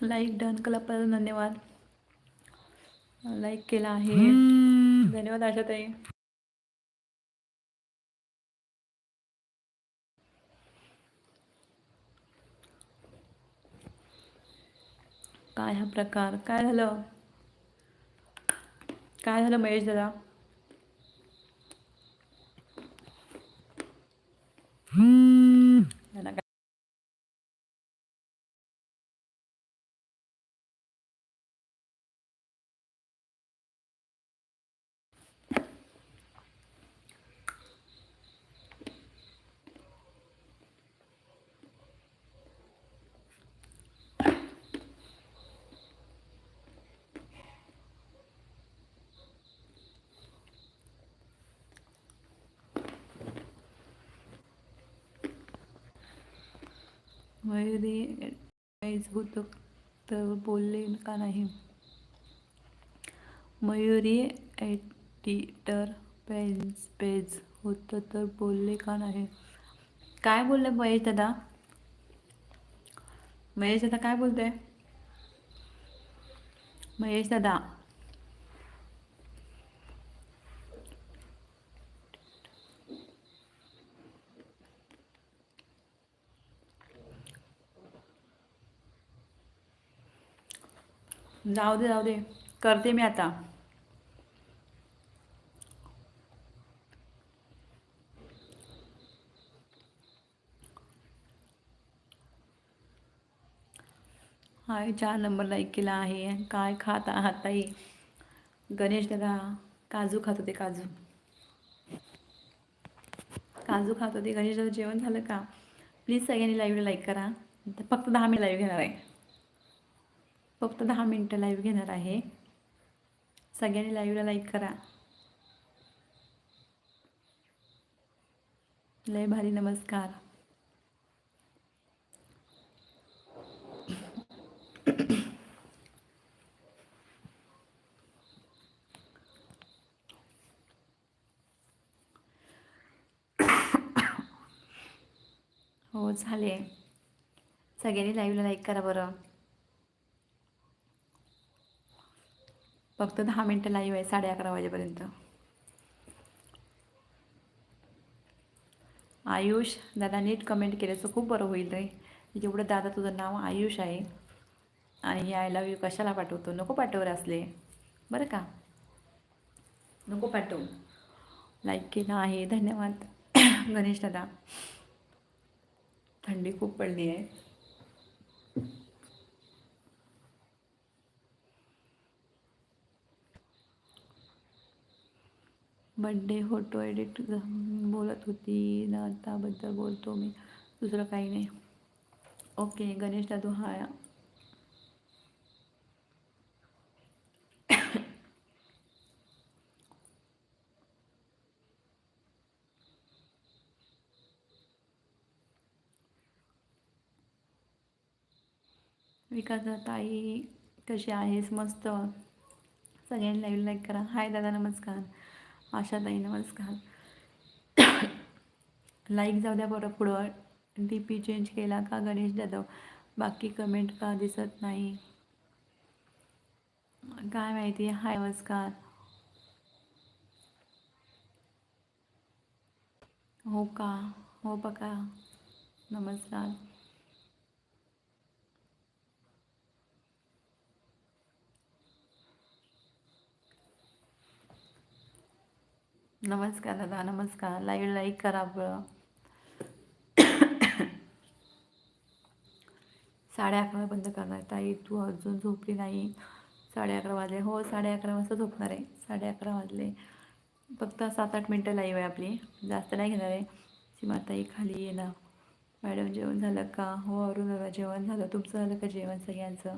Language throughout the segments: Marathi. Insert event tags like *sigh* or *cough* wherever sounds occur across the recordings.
लाईक डन केल्याबद्दल धन्यवाद. लाईक केला आहे. धन्यवाद आशाताई. काय हा प्रकार? काय झालं? काय झालं महेश दादा यांना काय- मयुरी काहीच होतं तर बोलले का नाही? मयुरी एडिटर पेज पेज होतं तर बोलले का नाही? काय बोलले महेश दादा? महेश दादा काय बोलते महेश दादा जाऊ दे जाऊ दे. करते मी आता. हाय चार नंबर लाईक केला आहे. काय खात आहात ताई? गणेश दादा काजू खात होते काजू. काजू खात होते. गणेश दादा जेवण झालं का? प्लीज सगळ्यांनी लाईव्ह लाईक करा. फक्त दहा मिनिट लाईव्ह घेणार आहे. फक्त दहा मिनटं लाईव्ह घेणार आहे. सगळ्यांनी लाईव्हला लाईक करा. लय भारी नमस्कार. *coughs* हो झाले. सगळ्यांनी लाईव्हला लाईक करा बरं. फक्त दहा मिनटं लाईव्ह आहे साडे अकरा वाजेपर्यंत. आयुष दादा नीट कमेंट केल्याचं खूप बरं होईल रे. जेवढं दादा तुझं नाव आयुष आहे. आणि हे आय लव्ह यू कशाला पाठवतो? नको पाठवर असले. बरं का? नको पाठवू. लाईक केलं आहे. धन्यवाद. *coughs* गणेश दादा. थंडी खूप पडली आहे. बड्डे फोटो एडिट बोलत होती. ना बोलतो मी. दुसरं काही नाही. ओके गणेश दादू हाय विकास ताई कशी आहेस? मस्त. सगळ्यांनी लाईव्ह लाईक करा. हाय दादा नमस्कार. आशा ताई नमस्कार. लाईक जाऊ द्या बरं पुढं. डी पी चेंज केला का गणेश जाधव? बाकी कमेंट का दिसत नाही? काय माहिती? हाय नमस्कार. हो का? हो बघा. नमस्कार. नमस्कार दादा नमस्कार. लाईव्ह लाईक करा बरं साडे अकरा बंद करणार ताई तू अजून झोपली नाही. साडे अकरा वाजले. हो साडे अकरा वाजता झोपणार आहे. साडे अकरा वाजले. फक्त सात आठ मिनटं लाईव्ह आहे आपली. जास्त नाही घेणार आहे. सीमाताई खाली ये ना. मॅडम जेवण झालं का? हो अरुण जेवण झालं. तुमचं झालं का जेवण सगळ्यांचं?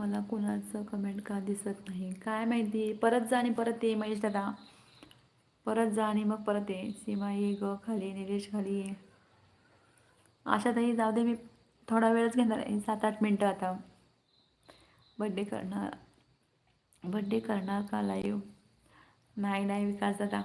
मला कोणाचं कमेंट का दिसत नाही? काय माहिती? परत जा आणि परत ये महेश दादा. परत जा आणि मग परत ये. सीमा ये ग खाली निलेश खाली ये. आशाताई जाऊ दे मी थोडा वेळच घेणार आहे. सात आठ मिनटं आता. बड्डे करणार. बड्डे करणार का लाईव्ह नाही नाही विकास दादा.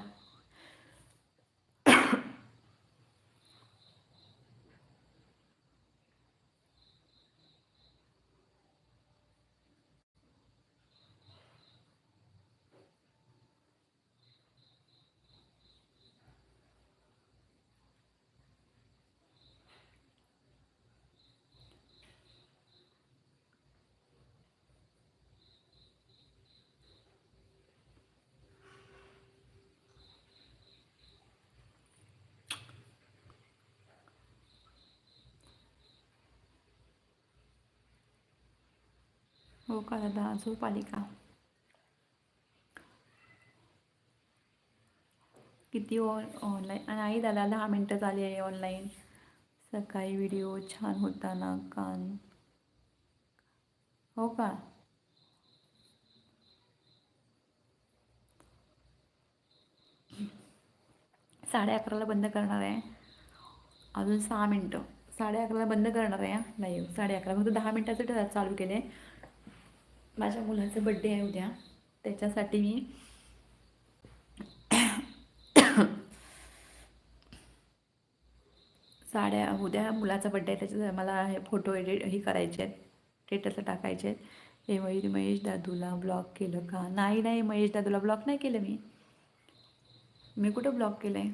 हो का दादा झोप आली का किती ऑन ऑनलाईन आणि आई दादा दहा मिनटं झाली आहे ऑनलाईन सकाळी व्हिडिओ छान होता ना कान. हो का? साडे अकराला बंद करणार आहे. अजून सहा मिनटं. साडे अकराला बंद करणार आहे लाईव्ह साडे अकरा. फक्त दहा मिनटाचं चालू केले माझ्या मुलाचा बड्डे आहे उद्या. त्याच्यासाठी मी साड्या उद्या मुलाचा बड्डे आहे त्याच्या मला हे फोटो एडिट ही करायचे आहेत. स्टेटसला टाकायचे आहेत. हे मयूर महेश दादूला ब्लॉक केलं का? नाही नाही महेश दादूला ब्लॉक नाही केलं मी. मी कुठं ब्लॉक केलं आहे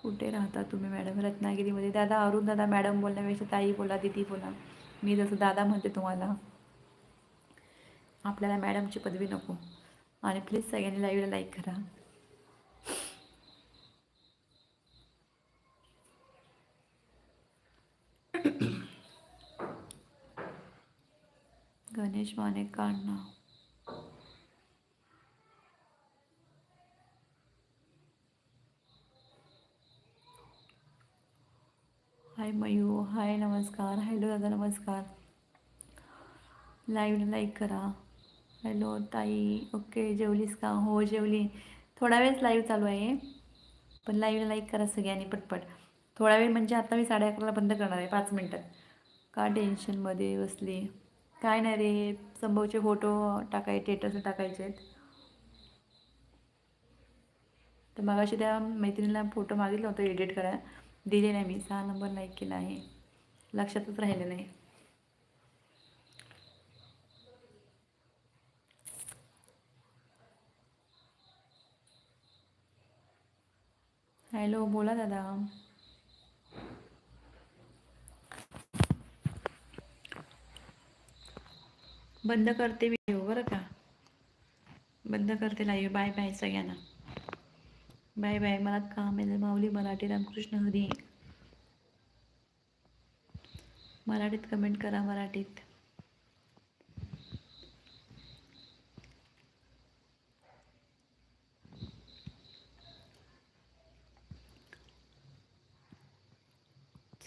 कुठे राहता तुम्ही मॅडम रत्नागिरीमध्ये. दादा अरुण दादा मॅडम बोलण्यापेक्षा ताई बोला दिदी बोला. मी जसं दादा म्हणते तुम्हाला. आपल्याला मॅडमची पदवी नको. आणि प्लीज सगळ्यांनी लाईव्हला लाईक करा. गणेश माने काढणं हाय मयू हाय नमस्कार. हॅलो दादा नमस्कार. लाईव्हला लाईक करा. हॅलो ताई. ओके जेवलीस का? हो जेवली. थोडा वेळच लाईव्ह चालू आहे. पण लाईव्ह लाईक करा सगळ्यांनी पटपट. थोडा वेळ म्हणजे आता मी साडे अकराला बंद करणार आहे पाच मिनटात. का टेन्शनमध्ये बसली? काय नाही रे संभवचे फोटो टाकाय टेटस टाकायचे आहेत. तर मग अशी त्या मैत्रिणीला फोटो मागितलं होतं एडिट करा दिले नाही मी. सहा नंबर लाईक केला आहे. लक्षातच राहिलं नाही. हॅलो बोला दादा. बंद करते व्हिडिओ हो, बरं का. बंद करते लाईव्ह बाय बाय सगळ्यांना. बाय बाय मला काम आहे माऊली मराठी रामकृष्ण हरी. मराठीत कमेंट करा मराठीत.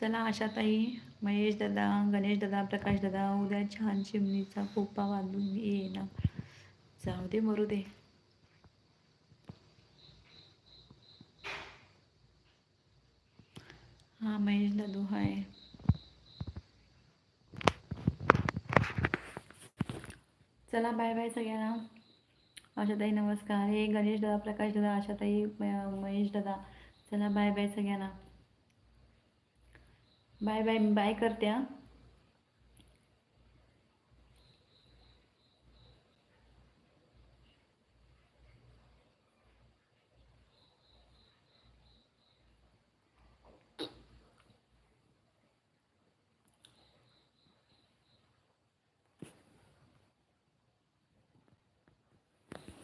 चला आशाताई महेश दादा गणेश दादा प्रकाश दादा उद्या छान चिमणीचा पोपा बांधून ये ना जाऊ दे मरू दे. हा महेश दादू हाय. चला बाय बाय सगळ्यांना. आशाताई नमस्कार. हे गणेश दादा प्रकाश दादा आशाताई महेश दादा. चला बाय बाय सगळ्यांना. बाय बाय मी बाय करते